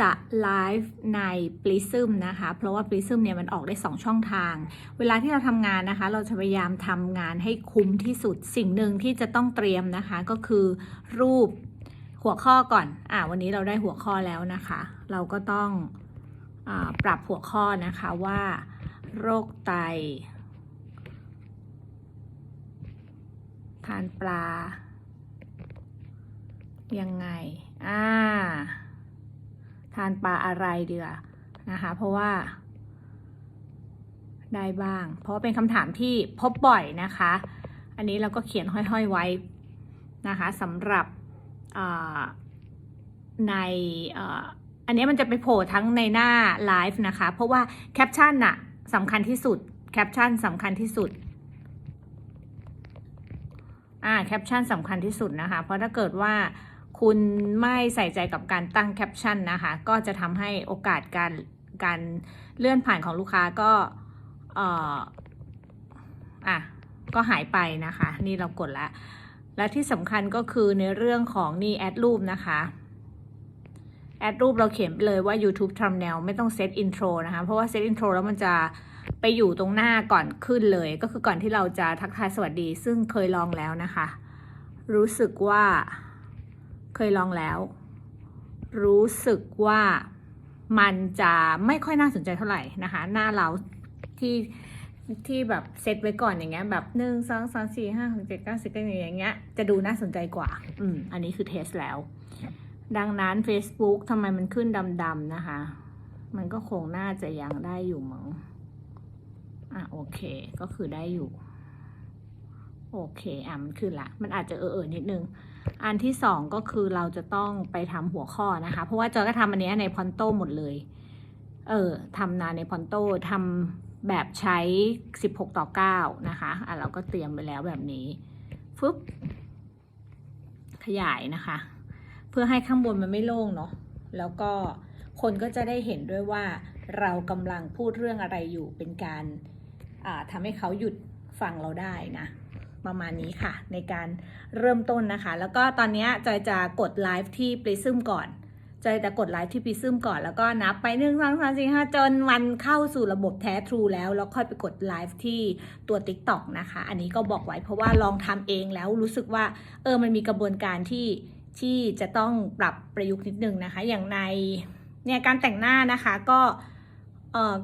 จะไลฟ์ใน Prism นะคะ เพราะว่า Prism เนี่ยมันออกได้ 2 ช่องทาง เวลาที่เราทำงานนะคะ เราจะพยายามทำงานให้คุ้มที่สุด สิ่งหนึ่งที่จะต้องเตรียมนะคะ ก็คือรูปหัวข้อก่อน อ่า วันนี้เราได้หัวข้อแล้วนะคะ เราก็ต้องอปรับหัวข้อนะคะว่า โรคไต ทานปลา ยังไง อ่า ทานปลาอะไรเดือนะคะ เพราะว่า ได้บ้าง เพราะเป็นคำถามที่พบบ่อยนะคะ อันนี้เราก็เขียนห้อยๆไว้นะคะสำหรับในอันนี้มันจะไปโผล่ทั้งในหน้าไลฟ์นะคะ เพราะว่าแคปชั่นน่ะสำคัญที่สุดแคปชั่นสำคัญที่สุดอ่าแคปชั่นสำคัญที่สุดนะคะ เพราะถ้าเกิดว่า คุณไม่ใส่ใจกับการตั้งแคปชั่นนะคะ ก็จะทำให้โอกาสการการเลื่อนผ่านของลูกค้าก็เอ่ออะก็หายไปนะคะ นี่เรากดแล้วและที่สำคัญก็คือในเรื่องของนี่แอดรูปนะคะแอดรูปเราเขียนไปเลยว่า YouTube Thumbnail ไม่ต้องเซตอินโทรนะคะ เพราะว่าเซตอินโทรแล้วมันจะไปอยู่ตรงหน้าก่อนขึ้นเลย ก็คือก่อนที่เราจะทักทายสวัสดี ซึ่งเคยลองแล้วนะคะ รู้สึกว่า เคยลองแล้ว รู้สึกว่ามันจะไม่ค่อยน่าสนใจเท่าไหร่นะคะ หน้าเราที่ที่แบบเซตไว้ก่อนอย่างเงี้ยแบบหนึ่งสองสามสี่ห้าหกเจ็ดเก้าสิบอย่างเงี้ย จะดูน่าสนใจกว่า อืม อันนี้คือเทสแล้ว ดังนั้น Facebook ทำไมมันขึ้นดำๆนะคะ มันก็คงน่าจะยังได้อยู่มั้งอะโอเค ก็คือได้อยู่ โอเคอะมันขึ้นละ มันอาจจะเออเออนิดนึง อันที่สองก็คือเราจะต้องไปทำหัวข้อนะคะ เพราะว่าจอยก็ทำอันนี้ในพอนโตหมดเลย เออทำนานในพอนโตทำแบบใช้ 16 ต่อ 9 นะคะ อะเราก็เตรียมไปแล้วแบบนี้ ฟึบ ขยายนะคะ เพื่อให้ข้างบนมันไม่โล่งเนาะ แล้วก็คนก็จะได้เห็นด้วยว่าเรากำลังพูดเรื่องอะไรอยู่ เป็นการอ่าทำให้เขาหยุดฟังเราได้นะ ประมาณนี้ค่ะ ในการเริ่มต้นนะคะ แล้วก็ตอนนี้จอยจะกดไลฟ์ที่ Prism ก่อนจอยจะกดไลฟ์ที่ Prism ก่อนแล้วก็นับไปหนึ่งสองสามสี่ห้าจนมันเข้าสู่ระบบแท้ True แล้ว แล้วค่อยไปกดไลฟ์ที่ตัว TikTok นะคะ อันนี้ก็บอกไว้เพราะว่าลองทำเองแล้วรู้สึกว่าเออมันมีกระบวนการที่ที่จะต้องปรับประยุกต์นิดนึงนะคะ อย่างในเนี่ยการแต่งหน้านะคะก็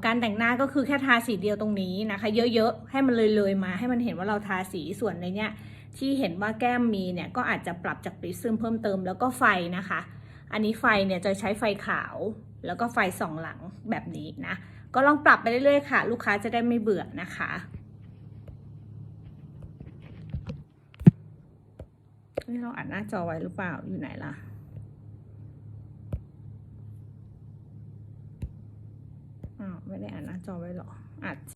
การแต่งหน้าก็คือแค่ทาสีเดียวตรงนี้นะคะ เยอะๆให้มันเลยๆมาให้มันเห็นว่าเราทาสีส่วนในเนี้ยที่เห็นว่าแก้มมีเนี่ยก็อาจจะปรับจากปริซึมเพิ่มเติมแล้วก็ไฟนะคะ อันนี้ไฟเนี่ยจะใช้ไฟขาว แล้วก็ไฟสองหลังแบบนี้นะ ก็ลองปรับไปเรื่อยๆค่ะ ลูกค้าจะได้ไม่เบื่อนะคะ นี่เราอัดหน้าจอไว้หรือเปล่าอยู่ไหนล่ะ อ้าว ไม่ได้อ่านหน้าจอไว้หรออัด